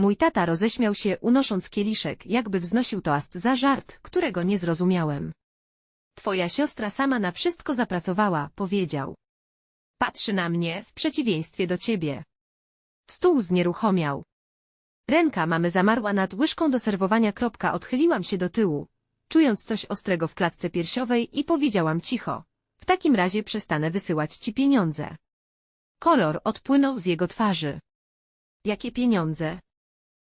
Mój tata roześmiał się, unosząc kieliszek, jakby wznosił toast za żart, którego nie zrozumiałem. Twoja siostra sama na wszystko zapracowała, powiedział. Patrzy na mnie, w przeciwieństwie do ciebie. Stół znieruchomiał. Ręka mamy zamarła nad łyżką do serwowania. Kropka, odchyliłam się do tyłu, czując coś ostrego w klatce piersiowej i powiedziałam cicho. W takim razie przestanę wysyłać ci pieniądze. Kolor odpłynął z jego twarzy. Jakie pieniądze?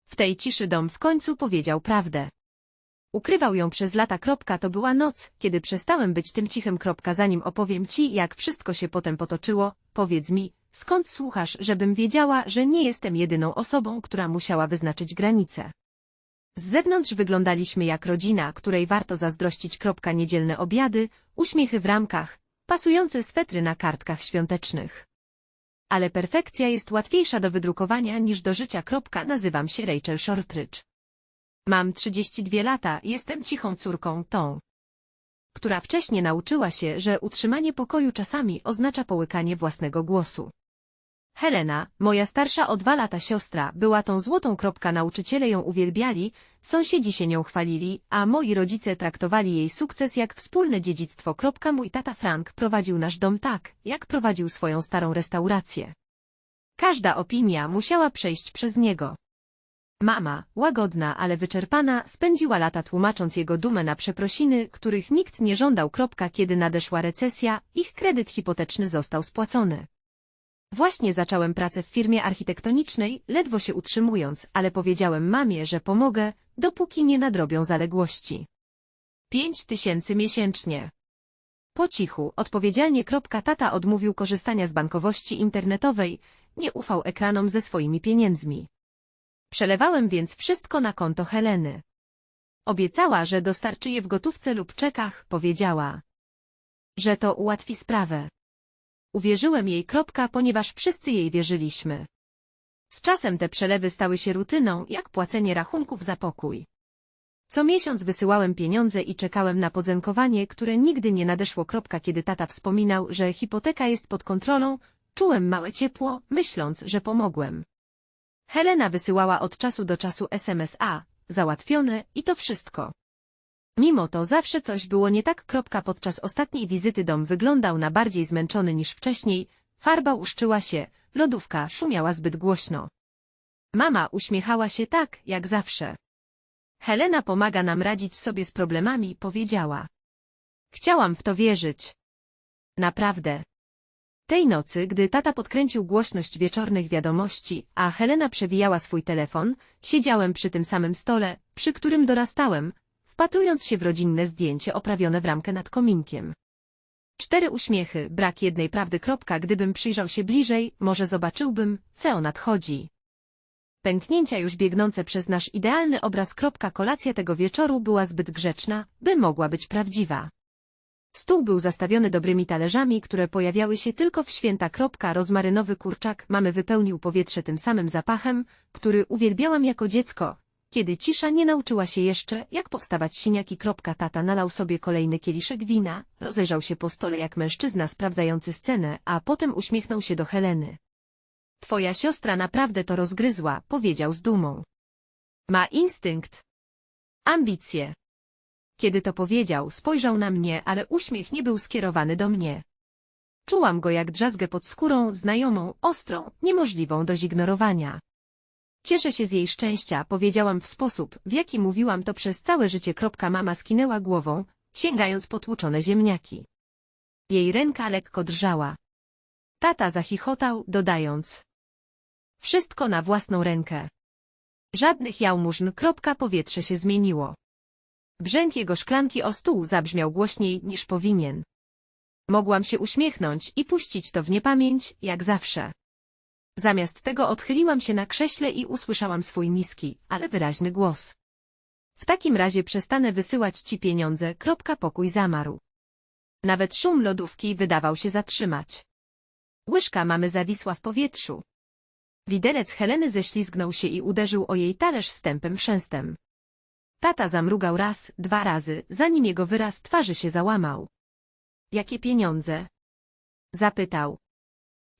W tej ciszy dom w końcu powiedział prawdę. Ukrywał ją przez lata. Kropka, to była noc, kiedy przestałem być tym cichym. Kropka, zanim opowiem ci, jak wszystko się potem potoczyło, powiedz mi, skąd słuchasz, żebym wiedziała, że nie jestem jedyną osobą, która musiała wyznaczyć granice. Z zewnątrz wyglądaliśmy jak rodzina, której warto zazdrościć. Kropka, niedzielne obiady, uśmiechy w ramkach, pasujące swetry na kartkach świątecznych. Ale perfekcja jest łatwiejsza do wydrukowania niż do życia. Nazywam się Rachel Shortridge. Mam 32 lata, jestem cichą córką, tą, która wcześniej nauczyła się, że utrzymanie pokoju czasami oznacza połykanie własnego głosu. Helena, moja starsza o dwa lata siostra, była tą złotą kropka, nauczyciele ją uwielbiali, sąsiedzi się nią chwalili, a moi rodzice traktowali jej sukces jak wspólne dziedzictwo. Kropka, mój tata Frank prowadził nasz dom tak, jak prowadził swoją starą restaurację. Każda opinia musiała przejść przez niego. Mama, łagodna, ale wyczerpana, spędziła lata tłumacząc jego dumę na przeprosiny, których nikt nie żądał. Kiedy nadeszła recesja, ich kredyt hipoteczny został spłacony. Właśnie zacząłem pracę w firmie architektonicznej, ledwo się utrzymując, ale powiedziałem mamie, że pomogę, dopóki nie nadrobią zaległości. Pięć tysięcy miesięcznie. Po cichu, odpowiedzialnie. Tata odmówił korzystania z bankowości internetowej, nie ufał ekranom ze swoimi pieniędzmi. Przelewałem więc wszystko na konto Heleny. Obiecała, że dostarczy je w gotówce lub czekach, powiedziała, że to ułatwi sprawę. Uwierzyłem jej kropka, ponieważ wszyscy jej wierzyliśmy. Z czasem te przelewy stały się rutyną, jak płacenie rachunków za pokój. Co miesiąc wysyłałem pieniądze i czekałem na podzenkowanie, które nigdy nie nadeszło. Kropka, Kiedy tata wspominał, że hipoteka jest pod kontrolą, czułem małe ciepło, myśląc, że pomogłem. Helena wysyłała od czasu do czasu SMS-a, załatwione i to wszystko. Mimo to zawsze coś było nie tak. Podczas ostatniej wizyty dom wyglądał na bardziej zmęczony niż wcześniej, farba uszczyła się, lodówka szumiała zbyt głośno. Mama uśmiechała się tak, jak zawsze. Helena pomaga nam radzić sobie z problemami, powiedziała. Chciałam w to wierzyć. Naprawdę. Tej nocy, gdy tata podkręcił głośność wieczornych wiadomości, a Helena przewijała swój telefon, siedziałem przy tym samym stole, przy którym dorastałem, wpatrując się w rodzinne zdjęcie oprawione w ramkę nad kominkiem. Cztery uśmiechy, brak jednej prawdy. Kropka, gdybym przyjrzał się bliżej, może zobaczyłbym, co nadchodzi. Pęknięcia już biegnące przez nasz idealny obraz. Kropka, kolacja tego wieczoru była zbyt grzeczna, by mogła być prawdziwa. Stół był zastawiony dobrymi talerzami, które pojawiały się tylko w święta. Kropka, rozmarynowy kurczak mamy wypełnił powietrze tym samym zapachem, który uwielbiałam jako dziecko, kiedy cisza nie nauczyła się jeszcze, jak powstawać siniaki. Kropka, tata nalał sobie kolejny kieliszek wina, rozejrzał się po stole jak mężczyzna sprawdzający scenę, a potem uśmiechnął się do Heleny. Twoja siostra naprawdę to rozgryzła, powiedział z dumą. Ma instynkt. Ambicje. Kiedy to powiedział, spojrzał na mnie, ale uśmiech nie był skierowany do mnie. Czułam go jak drzazgę pod skórą, znajomą, ostrą, niemożliwą do zignorowania. Cieszę się z jej szczęścia, powiedziałam w sposób, w jaki mówiłam to przez całe życie. Mama skinęła głową, sięgając po tłuczone ziemniaki. Jej ręka lekko drżała. Tata zachichotał, dodając. Wszystko na własną rękę. Żadnych jałmużn. Powietrze się zmieniło. Brzęk jego szklanki o stół zabrzmiał głośniej niż powinien. Mogłam się uśmiechnąć i puścić to w niepamięć, jak zawsze. Zamiast tego odchyliłam się na krześle i usłyszałam swój niski, ale wyraźny głos. W takim razie przestanę wysyłać ci pieniądze. Kropka pokój zamarł. Nawet szum lodówki wydawał się zatrzymać. Łyżka mamy zawisła w powietrzu. Widelec Heleny ześlizgnął się i uderzył o jej talerz stępym chrzęstem. Tata zamrugał raz, dwa razy, zanim jego wyraz twarzy się załamał. Jakie pieniądze? Zapytał.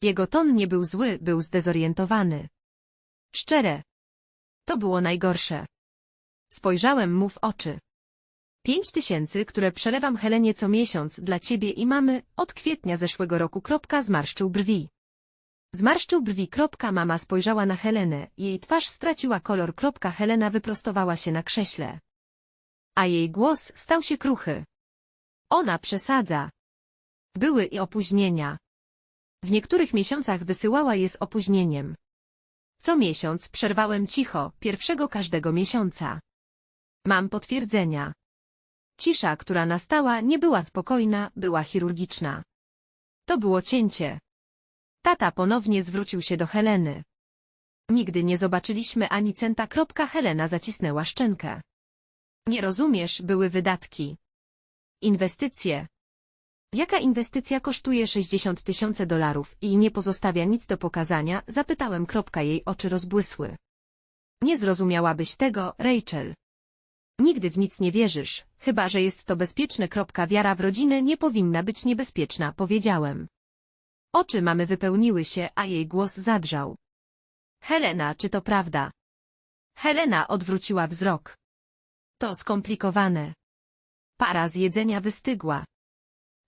Jego ton nie był zły, był zdezorientowany. Szczere. To było najgorsze. Spojrzałem mu w oczy. Pięć tysięcy, które przelewam Helenie co miesiąc dla ciebie i mamy, od kwietnia zeszłego roku. Kropka, zmarszczył brwi. Zmarszczył brwi. Kropka, mama spojrzała na Helenę, jej twarz straciła kolor. Kropka, Helena wyprostowała się na krześle. A jej głos stał się kruchy. Ona przesadza. Były i opóźnienia. W niektórych miesiącach wysyłała je z opóźnieniem. Co miesiąc przerwałem cicho, pierwszego każdego miesiąca. Mam potwierdzenia. Cisza, która nastała, nie była spokojna, była chirurgiczna. To było cięcie. Tata ponownie zwrócił się do Heleny. Nigdy nie zobaczyliśmy ani centa. Helena zacisnęła szczękę. Nie rozumiesz, były wydatki. Inwestycje. Jaka inwestycja kosztuje 60 tysięcy dolarów i nie pozostawia nic do pokazania? Zapytałem. Kropka jej oczy rozbłysły. Nie zrozumiałabyś tego, Rachel. Nigdy w nic nie wierzysz, chyba że jest to bezpieczne. Kropka wiara w rodzinę nie powinna być niebezpieczna, powiedziałem. Oczy mamy wypełniły się, a jej głos zadrżał. Helena, czy to prawda? Helena odwróciła wzrok. To skomplikowane. Para z jedzenia wystygła.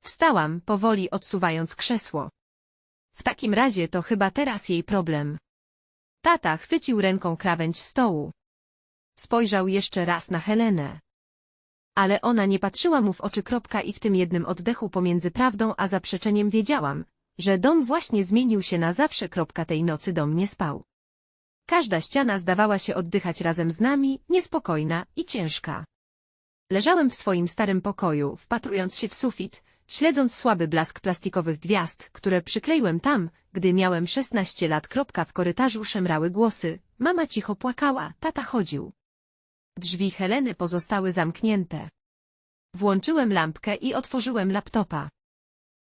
Wstałam, powoli odsuwając krzesło. W takim razie to chyba teraz jej problem. Tata chwycił ręką krawędź stołu. Spojrzał jeszcze raz na Helenę. Ale ona nie patrzyła mu w oczy kropka i w tym jednym oddechu pomiędzy prawdą a zaprzeczeniem wiedziałam, że dom właśnie zmienił się na zawsze kropka tej nocy dom nie spał. Każda ściana zdawała się oddychać razem z nami, niespokojna i ciężka. Leżałem w swoim starym pokoju, wpatrując się w sufit, śledząc słaby blask plastikowych gwiazd, które przykleiłem tam, gdy miałem 16 lat. W korytarzu szemrały głosy, mama cicho płakała, tata chodził. Drzwi Heleny pozostały zamknięte. Włączyłem lampkę i otworzyłem laptopa.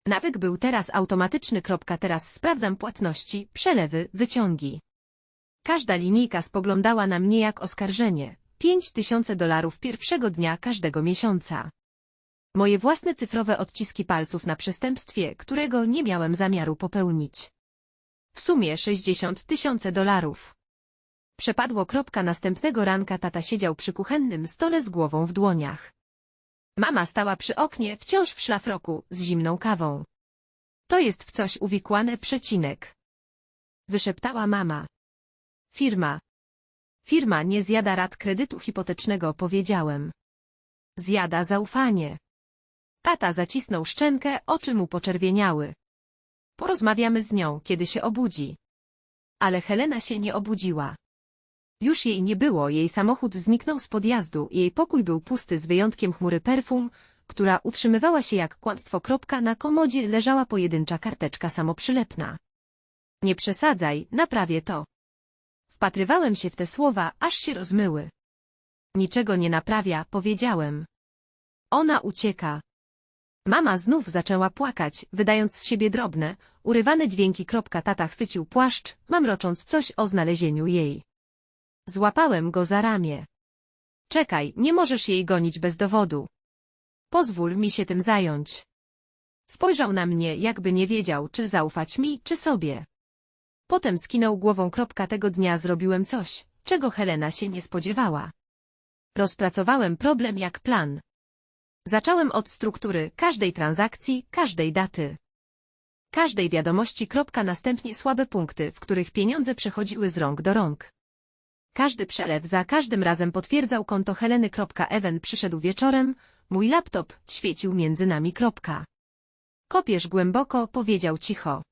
Nawyk był teraz automatyczny. Teraz sprawdzam płatności, przelewy, wyciągi. Każda linijka spoglądała na mnie jak oskarżenie. Pięć tysięcy dolarów pierwszego dnia każdego miesiąca. Moje własne cyfrowe odciski palców na przestępstwie, którego nie miałem zamiaru popełnić. W sumie 60 tysięcy dolarów. Przepadło kropka następnego ranka tata siedział przy kuchennym stole z głową w dłoniach. Mama stała przy oknie, wciąż w szlafroku, z zimną kawą. To jest w coś uwikłane przecinek. Wyszeptała mama. Firma. Firma nie zjada rad kredytu hipotecznego, powiedziałem. Zjada zaufanie. Tata zacisnął szczękę, oczy mu poczerwieniały. Porozmawiamy z nią, kiedy się obudzi. Ale Helena się nie obudziła. Już jej nie było, jej samochód zniknął z podjazdu, jej pokój był pusty z wyjątkiem chmury perfum, która utrzymywała się jak kłamstwo. Kropka na komodzie leżała pojedyncza karteczka samoprzylepna. Nie przesadzaj, naprawię to. Wpatrywałem się w te słowa, aż się rozmyły. Niczego nie naprawia, powiedziałem. Ona ucieka. Mama znów zaczęła płakać, wydając z siebie drobne, urywane dźwięki. Tata chwycił płaszcz, mamrocząc coś o znalezieniu jej. Złapałem go za ramię. Czekaj, nie możesz jej gonić bez dowodu. Pozwól mi się tym zająć. Spojrzał na mnie, jakby nie wiedział, czy zaufać mi, czy sobie. Potem skinął głową. Tego dnia zrobiłem coś, czego Helena się nie spodziewała. Rozpracowałem problem jak plan. Zacząłem od struktury każdej transakcji, każdej daty. Każdej wiadomości. Następnie słabe punkty, w których pieniądze przechodziły z rąk do rąk. Każdy przelew za każdym razem potwierdzał konto Heleny. Ewen przyszedł wieczorem, mój laptop świecił między nami. Kopiesz głęboko, powiedział cicho.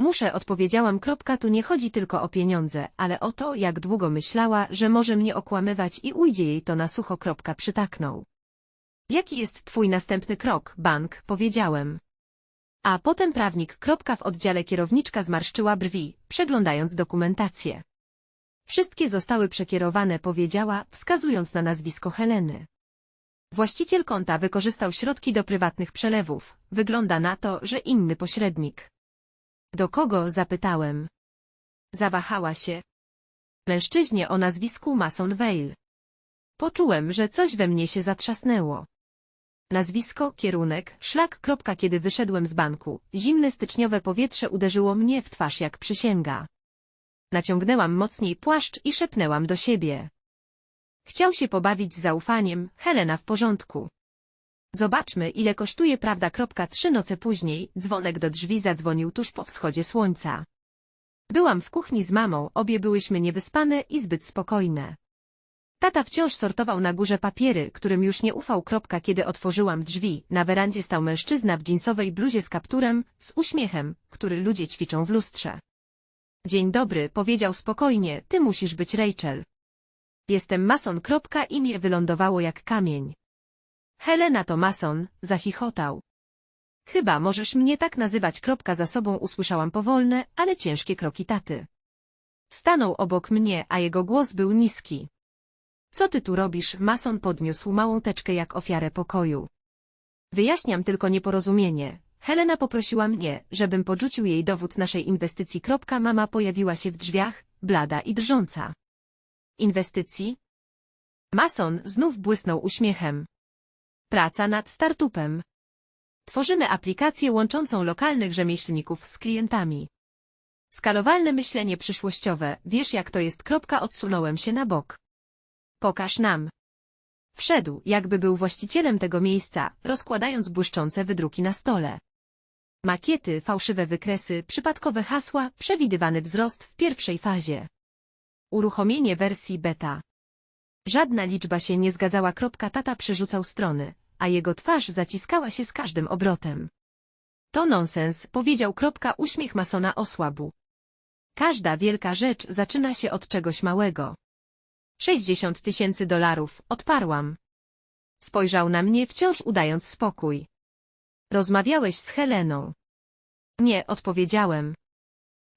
Muszę, odpowiedziałam. Tu nie chodzi tylko o pieniądze, ale o to, jak długo myślała, że może mnie okłamywać i ujdzie jej to na sucho. Przytaknął. Jaki jest twój następny krok, bank, powiedziałem. A potem prawnik. W oddziale kierowniczka zmarszczyła brwi, przeglądając dokumentację. Wszystkie zostały przekierowane, powiedziała, wskazując na nazwisko Heleny. Właściciel konta wykorzystał środki do prywatnych przelewów. Wygląda na to, że inny pośrednik. Do kogo zapytałem? Zawahała się. Mężczyźnie o nazwisku Mason Vale. Poczułem, że coś we mnie się zatrzasnęło. Nazwisko, kierunek, szlak. Kropka, kiedy wyszedłem z banku, zimne styczniowe powietrze uderzyło mnie w twarz jak przysięga. Naciągnęłam mocniej płaszcz i szepnęłam do siebie. Chciał się pobawić z zaufaniem, Helena w porządku. Zobaczmy, ile kosztuje prawda. Kropka trzy noce później, dzwonek do drzwi zadzwonił tuż po wschodzie słońca. Byłam w kuchni z mamą, obie byłyśmy niewyspane i zbyt spokojne. Tata wciąż sortował na górze papiery, którym już nie ufał. Kiedy otworzyłam drzwi, na werandzie stał mężczyzna w dżinsowej bluzie z kapturem, z uśmiechem, który ludzie ćwiczą w lustrze. Dzień dobry, powiedział spokojnie, ty musisz być Rachel. Jestem mason. Imię wylądowało jak kamień. Helena to mason, zachichotał. Chyba możesz mnie tak nazywać. Za sobą usłyszałam powolne, ale ciężkie kroki taty. Stanął obok mnie, a jego głos był niski. Co ty tu robisz? Mason podniósł małą teczkę jak ofiarę pokoju. Wyjaśniam tylko nieporozumienie. Helena poprosiła mnie, żebym podrzucił jej dowód naszej inwestycji. Kropka, Mama pojawiła się w drzwiach, blada i drżąca. Inwestycji? Mason znów błysnął uśmiechem. Praca nad startupem. Tworzymy aplikację łączącą lokalnych rzemieślników z klientami. Skalowalne myślenie przyszłościowe, wiesz jak to jest. Kropka, odsunąłem się na bok. Pokaż nam. Wszedł, jakby był właścicielem tego miejsca, rozkładając błyszczące wydruki na stole. Makiety, fałszywe wykresy, przypadkowe hasła, przewidywany wzrost w pierwszej fazie. Uruchomienie wersji beta. Żadna liczba się nie zgadzała. Tata przerzucał strony, a jego twarz zaciskała się z każdym obrotem. To nonsens, powiedział. Uśmiech masona osłabł. Każda wielka rzecz zaczyna się od czegoś małego. Sześćdziesiąt tysięcy dolarów, odparłam. Spojrzał na mnie wciąż udając spokój. Rozmawiałeś z Heleną. Nie, odpowiedziałem.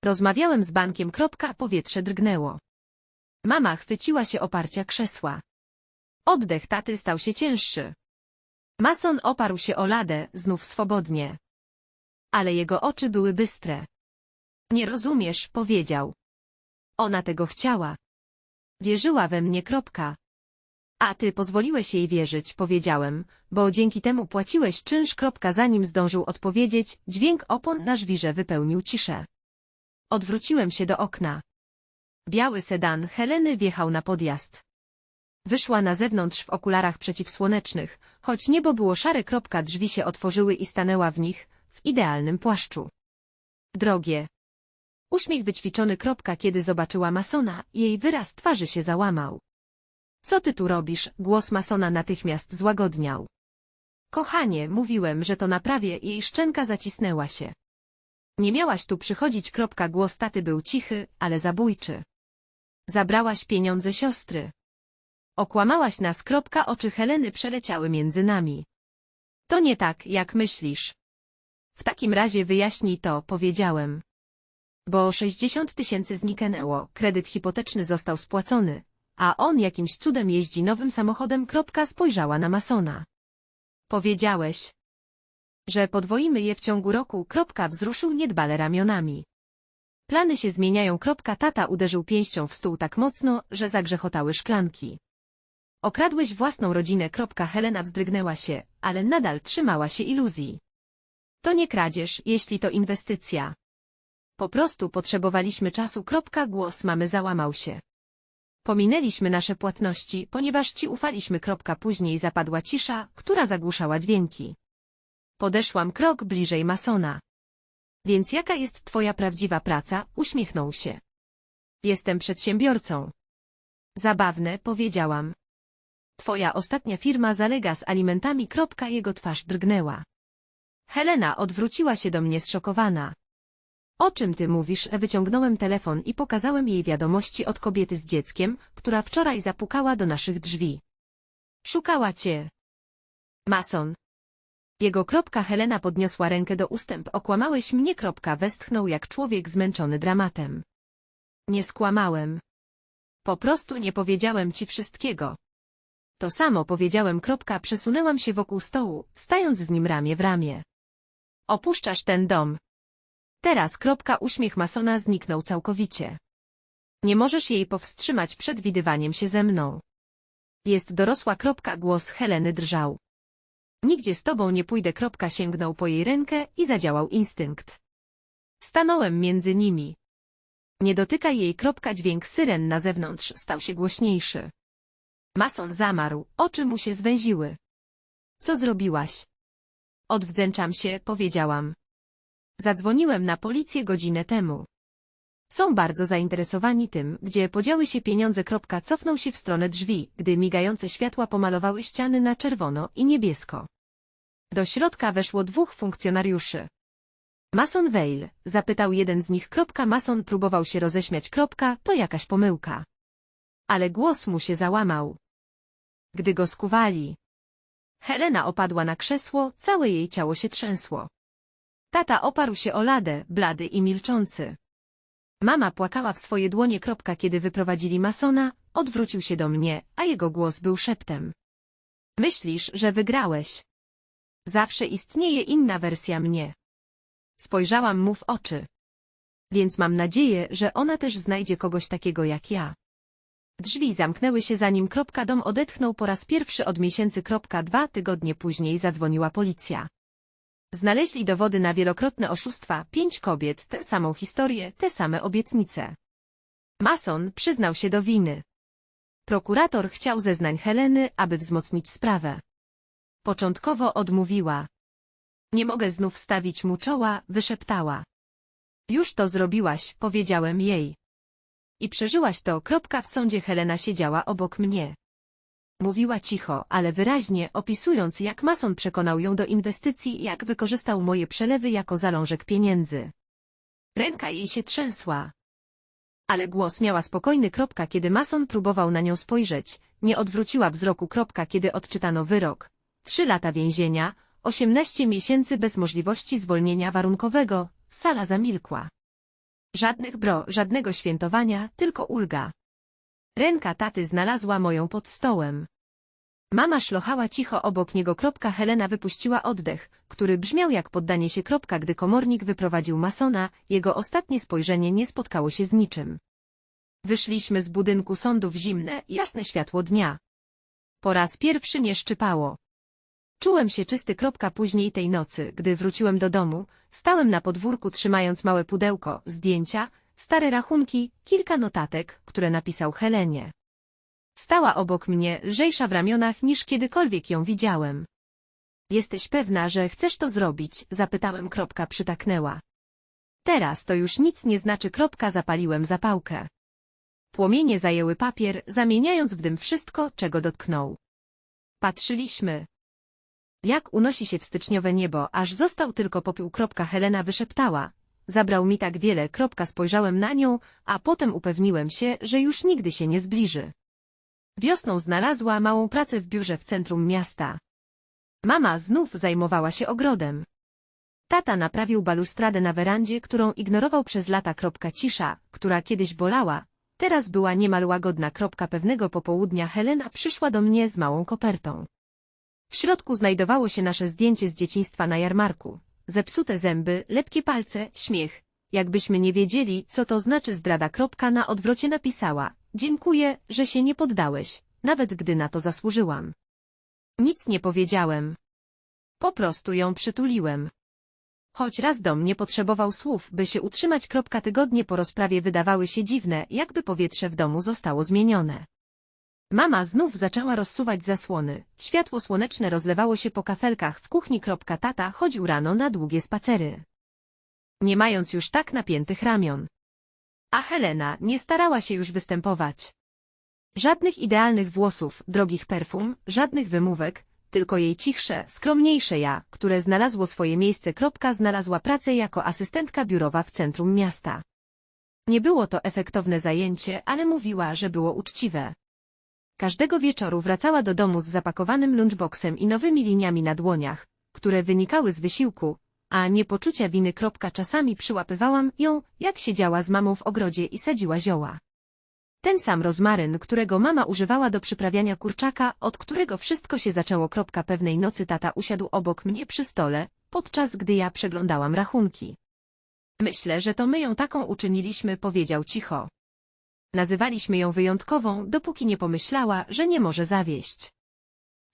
Rozmawiałem z bankiem. Kropka, powietrze drgnęło. Mama chwyciła się oparcia krzesła. Oddech taty stał się cięższy. Mason oparł się o ladę, znów swobodnie. Ale jego oczy były bystre. Nie rozumiesz, powiedział. Ona tego chciała. Wierzyła we mnie. Kropka. A ty pozwoliłeś jej wierzyć, powiedziałem, bo dzięki temu płaciłeś czynsz. Kropka, zanim zdążył odpowiedzieć, dźwięk opon na żwirze wypełnił ciszę. Odwróciłem się do okna. Biały sedan Heleny wjechał na podjazd. Wyszła na zewnątrz w okularach przeciwsłonecznych, choć niebo było szare. Kropka, drzwi się otworzyły i stanęła w nich, w idealnym płaszczu. Drogie. Uśmiech wyćwiczony. Kropka, kiedy zobaczyła masona, jej wyraz twarzy się załamał. Co ty tu robisz? Głos masona natychmiast złagodniał. Kochanie, mówiłem, że to naprawię, jej szczęka zacisnęła się. Nie miałaś tu przychodzić. Kropka, głos taty był cichy, ale zabójczy. Zabrałaś pieniądze siostry. Okłamałaś nas. Kropka, oczy Heleny przeleciały między nami. To nie tak, jak myślisz. W takim razie wyjaśnij to, powiedziałem. Bo 60 tysięcy zniknęło, kredyt hipoteczny został spłacony, a on jakimś cudem jeździ nowym samochodem. Spojrzała na masona. Powiedziałeś, że podwoimy je w ciągu roku. Wzruszył niedbale ramionami. Plany się zmieniają. Tata uderzył pięścią w stół tak mocno, że zagrzechotały szklanki. Okradłeś własną rodzinę. Helena wzdrygnęła się, ale nadal trzymała się iluzji. To nie kradzież, jeśli to inwestycja. Po prostu potrzebowaliśmy czasu. Kropka głos mamy załamał się. Pominęliśmy nasze płatności, ponieważ ci ufaliśmy. Kropka później zapadła cisza, która zagłuszała dźwięki. Podeszłam krok bliżej masona. Więc jaka jest twoja prawdziwa praca? Uśmiechnął się. Jestem przedsiębiorcą. Zabawne, powiedziałam. Twoja ostatnia firma zalega z alimentami. Kropka jego twarz drgnęła. Helena odwróciła się do mnie zszokowana. O czym ty mówisz? Wyciągnąłem telefon i pokazałem jej wiadomości od kobiety z dzieckiem, która wczoraj zapukała do naszych drzwi. Szukała cię. Mason. Jego kropka Helena podniosła rękę do ustęp. Okłamałeś mnie kropka westchnął jak człowiek zmęczony dramatem. Nie skłamałem. Po prostu nie powiedziałem ci wszystkiego. To samo powiedziałem kropka przesunęłam się wokół stołu, stając z nim ramię w ramię. Opuszczasz ten dom. Teraz kropka uśmiech masona zniknął całkowicie. Nie możesz jej powstrzymać przed widywaniem się ze mną. Jest dorosła kropka głos Heleny drżał. Nigdzie z tobą nie pójdę kropka sięgnął po jej rękę i zadziałał instynkt. Stanąłem między nimi. Nie dotykaj jej. Kropka, dźwięk syren na zewnątrz stał się głośniejszy. Mason zamarł, oczy mu się zwęziły. Co zrobiłaś? Odwdzięczam się, powiedziałam. Zadzwoniłem na policję godzinę temu. Są bardzo zainteresowani tym, gdzie podziały się pieniądze. Cofnął się w stronę drzwi, gdy migające światła pomalowały ściany na czerwono i niebiesko. Do środka weszło dwóch funkcjonariuszy. Mason Vale, zapytał jeden z nich. Mason próbował się roześmiać. To jakaś pomyłka. Ale głos mu się załamał. Gdy go skuwali. Helena opadła na krzesło, całe jej ciało się trzęsło. Tata oparł się o ladę, blady i milczący. Mama płakała w swoje dłonie. Kiedy wyprowadzili Masona, odwrócił się do mnie, a jego głos był szeptem. Myślisz, że wygrałeś? Zawsze istnieje inna wersja mnie. Spojrzałam mu w oczy. Więc mam nadzieję, że ona też znajdzie kogoś takiego jak ja. Drzwi zamknęły się zanim kropka dom odetchnął po raz pierwszy od miesięcy. Dwa tygodnie później zadzwoniła policja. Znaleźli dowody na wielokrotne oszustwa, pięć kobiet, tę samą historię, te same obietnice. Mason przyznał się do winy. Prokurator chciał zeznań Heleny, aby wzmocnić sprawę. Początkowo odmówiła. Nie mogę znów stawić mu czoła, wyszeptała. Już to zrobiłaś, powiedziałem jej. I przeżyłaś to, kropka w sądzie Helena siedziała obok mnie. Mówiła cicho, ale wyraźnie, opisując jak mason przekonał ją do inwestycji, jak wykorzystał moje przelewy jako zalążek pieniędzy. Ręka jej się trzęsła. Ale głos miała spokojny. Kropka, kiedy mason próbował na nią spojrzeć, nie odwróciła wzroku. Kropka, kiedy odczytano wyrok. Trzy lata więzienia, osiemnaście miesięcy bez możliwości zwolnienia warunkowego, sala zamilkła. Żadnych bro, żadnego świętowania, tylko ulga. Ręka taty znalazła moją pod stołem. Mama szlochała cicho obok niego. Helena wypuściła oddech, który brzmiał jak poddanie się. Gdy komornik wyprowadził masona, jego ostatnie spojrzenie nie spotkało się z niczym. Wyszliśmy z budynku sądu w zimne, jasne światło dnia. Po raz pierwszy nie szczypało. Czułem się czysty. Później tej nocy, gdy wróciłem do domu, stałem na podwórku trzymając małe pudełko, zdjęcia, stare rachunki, kilka notatek, które napisał Helenie. Stała obok mnie, lżejsza w ramionach niż kiedykolwiek ją widziałem. Jesteś pewna, że chcesz to zrobić? Zapytałem. Kropka przytaknęła. Teraz to już nic nie znaczy. Kropka zapaliłem zapałkę. Płomienie zajęły papier, zamieniając w dym wszystko, czego dotknął. Patrzyliśmy. Jak unosi się w styczniowe niebo, aż został tylko popiół. Kropka Helena wyszeptała. Zabrał mi tak wiele. Kropka spojrzałem na nią, a potem upewniłem się, że już nigdy się nie zbliży. Wiosną znalazła małą pracę w biurze w centrum miasta. Mama znów zajmowała się ogrodem. Tata naprawił balustradę na werandzie, którą ignorował przez lata. Kropka cisza, która kiedyś bolała, teraz była niemal łagodna. Kropka pewnego popołudnia Helena przyszła do mnie z małą kopertą. W środku znajdowało się nasze zdjęcie z dzieciństwa na jarmarku. Zepsute zęby, lepkie palce, śmiech. Jakbyśmy nie wiedzieli, co to znaczy zdrada. Kropka na odwrocie napisała. Dziękuję, że się nie poddałeś, nawet gdy na to zasłużyłam. Nic nie powiedziałem. Po prostu ją przytuliłem. Choć raz dom nie potrzebował słów, by się utrzymać. Kropka tygodnie po rozprawie wydawały się dziwne, jakby powietrze w domu zostało zmienione. Mama znów zaczęła rozsuwać zasłony. Światło słoneczne rozlewało się po kafelkach w kuchni. Tata chodził rano na długie spacery. Nie mając już tak napiętych ramion. A Helena nie starała się już występować. Żadnych idealnych włosów, drogich perfum, żadnych wymówek, tylko jej cichsze, skromniejsze ja, które znalazło swoje miejsce. Znalazła pracę jako asystentka biurowa w centrum miasta. Nie było to efektowne zajęcie, ale mówiła, że było uczciwe. Każdego wieczoru wracała do domu z zapakowanym lunchboxem i nowymi liniami na dłoniach, które wynikały z wysiłku, a nie poczucia winy. Czasami przyłapywałam ją, jak siedziała z mamą w ogrodzie i sadziła zioła. Ten sam rozmaryn, którego mama używała do przyprawiania kurczaka, od którego wszystko się zaczęło. Pewnej nocy tata usiadł obok mnie przy stole, podczas gdy ja przeglądałam rachunki. Myślę, że to my ją taką uczyniliśmy, powiedział cicho. Nazywaliśmy ją wyjątkową, dopóki nie pomyślała, że nie może zawieść.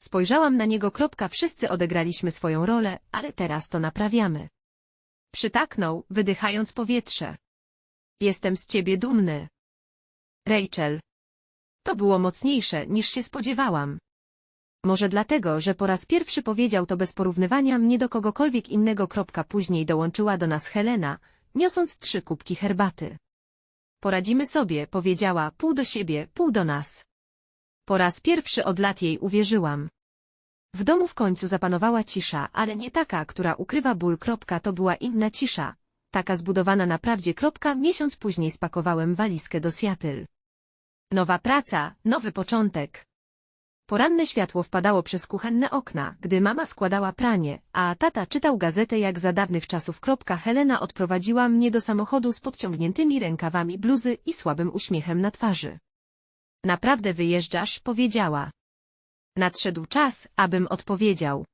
Spojrzałam na niego. Kropka, wszyscy odegraliśmy swoją rolę, ale teraz to naprawiamy. Przytaknął, wydychając powietrze. Jestem z ciebie dumny. Rachel. To było mocniejsze, niż się spodziewałam. Może dlatego, że po raz pierwszy powiedział to bez porównywania mnie do kogokolwiek innego. Kropka później dołączyła do nas Helena, niosąc trzy kubki herbaty. Poradzimy sobie, powiedziała, pół do siebie, pół do nas. Po raz pierwszy od lat jej uwierzyłam. W domu w końcu zapanowała cisza, ale nie taka, która ukrywa ból. To była inna cisza. Taka zbudowana na prawdzie. Kropka, miesiąc później spakowałem walizkę do Seattle. Nowa praca, nowy początek. Poranne światło wpadało przez kuchenne okna, gdy mama składała pranie, a tata czytał gazetę jak za dawnych czasów. Helena odprowadziła mnie do samochodu z podciągniętymi rękawami bluzy i słabym uśmiechem na twarzy. Naprawdę wyjeżdżasz, powiedziała. Nadszedł czas, abym odpowiedział.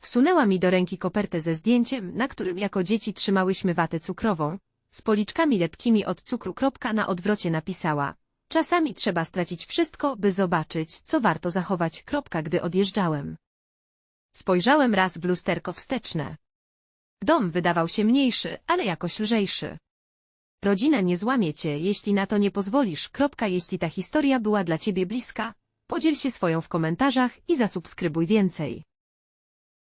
Wsunęła mi do ręki kopertę ze zdjęciem, na którym jako dzieci trzymałyśmy watę cukrową, z policzkami lepkimi od cukru. Na odwrocie napisała. Czasami trzeba stracić wszystko, by zobaczyć, co warto zachować. Kropka, gdy odjeżdżałem. Spojrzałem raz w lusterko wsteczne. Dom wydawał się mniejszy, ale jakoś lżejszy. Rodzina nie złamie cię, jeśli na to nie pozwolisz. Kropka, jeśli ta historia była dla ciebie bliska, podziel się swoją w komentarzach i zasubskrybuj więcej.